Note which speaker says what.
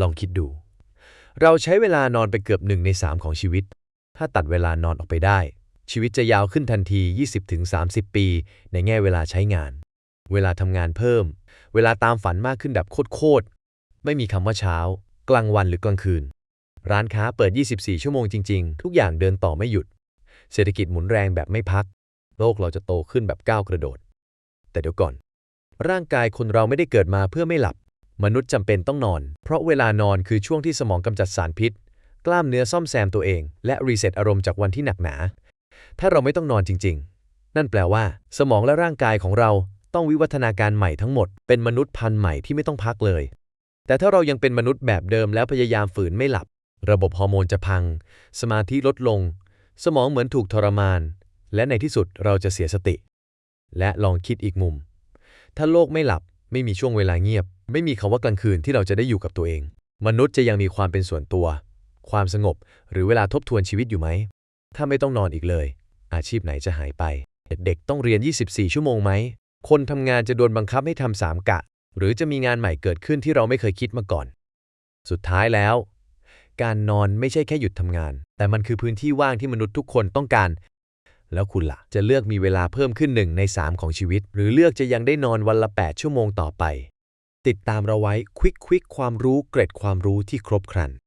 Speaker 1: ลองคิดดู เราใช้เวลานอนไปเกือบหนึ่งในสามของชีวิต ถ้าตัดเวลานอนออกไปได้ ชีวิตจะยาวขึ้นทันที 20-30 ปี ในแง่เวลาใช้งาน เวลาทำงานเพิ่ม เวลาตามฝันมากขึ้นแบบโคตรๆ ไม่มีคำว่าเช้า กลางวันหรือกลางคืน ร้านค้าเปิด 24 ชั่วโมงจริง ๆ ทุกอย่างเดินต่อไม่หยุด เศรษฐกิจหมุนแรงแบบไม่พัก โลกเราจะโตขึ้นแบบก้าวกระโดด แต่เดี๋ยวก่อน ร่างกายคนเราไม่ได้เกิดมาเพื่อไม่หลับ มนุษย์จำเป็นต้องนอน เพราะเวลานอนคือช่วงที่สมองกำจัดสารพิษ กล้ามเนื้อซ่อมแซมตัวเอง และรีเซ็ตอารมณ์จากวันที่หนักหนา ถ้าเราไม่ต้องนอนจริง ๆ นั่นแปลว่า สมองและร่างกายของเราต้องวิวัฒนาการใหม่ทั้งหมด เป็นมนุษย์พันธุ์ใหม่ที่ไม่ต้องพักเลย แต่ถ้าเรายังเป็นมนุษย์แบบเดิมแล้วพยายามฝืนไม่หลับ ระบบฮอร์โมนจะพัง สมาธิลดลง สมองเหมือนถูกทรมาน และในที่สุดเราจะเสียสติ และลองคิดอีกมุม ถ้าโลกไม่หลับ ไม่มีช่วงเวลาเงียบ ไม่มีคำว่ากลางคืนที่เราจะได้อยู่กับตัวเอง มนุษย์จะยังมีความเป็นส่วนตัว ความสงบ หรือเวลาทบทวนชีวิตอยู่ไหม ถ้าไม่ต้องนอนอีกเลย อาชีพไหนจะหายไป เด็กๆต้องเรียน 24 ชั่วโมงไหม คนทำงานจะโดนบังคับให้ทำสามกะ หรือจะมีงานใหม่เกิดขึ้นที่เราไม่เคยคิดมาก่อน สุดท้ายแล้ว การนอนไม่ใช่แค่หยุดทำงาน แต่มันคือพื้นที่ว่างที่มนุษย์ทุกคนต้องการ แล้วคุณล่ะ จะเลือกมีเวลาเพิ่มขึ้นหนึ่งใน 3 ของชีวิต หรือเลือกจะยังได้นอนวันละ 8 ชั่วโมงต่อไป ติดตามเราไว้ควิกควิกความรู้เกร็ดความรู้ที่ครบครัน